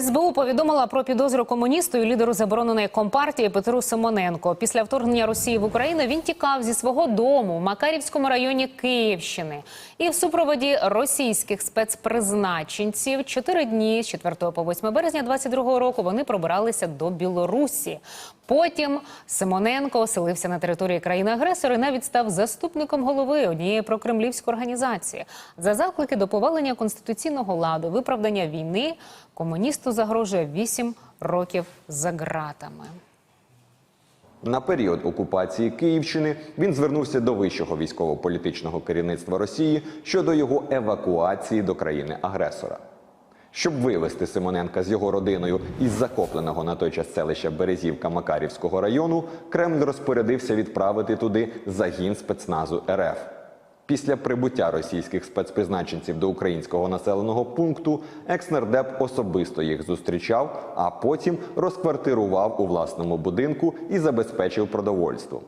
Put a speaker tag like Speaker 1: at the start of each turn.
Speaker 1: СБУ повідомила про підозру комуністу і лідеру забороненої компартії Петру Симоненко. Після вторгнення Росії в Україну він тікав зі свого дому в Макарівському районі Київщини. І в супроводі російських спецпризначенців чотири дні з 4 по 8 березня 22 року вони пробиралися до Білорусі. Потім Симоненко оселився на території країни-агресора і навіть став заступником голови однієї прокремлівської організації. За заклики до повалення конституційного ладу, виправдання війни комуністу загрожує 8 років за ґратами.
Speaker 2: На період окупації Київщини він звернувся до вищого військово-політичного керівництва Росії щодо його евакуації до країни-агресора. Щоб вивезти Симоненка з його родиною із захопленого на той час селища Березівка Макарівського району, Кремль розпорядився відправити туди загін спецназу РФ. Після прибуття російських спецпризначенців до українського населеного пункту екснардеп особисто їх зустрічав, а потім розквартирував у власному будинку і забезпечив продовольством.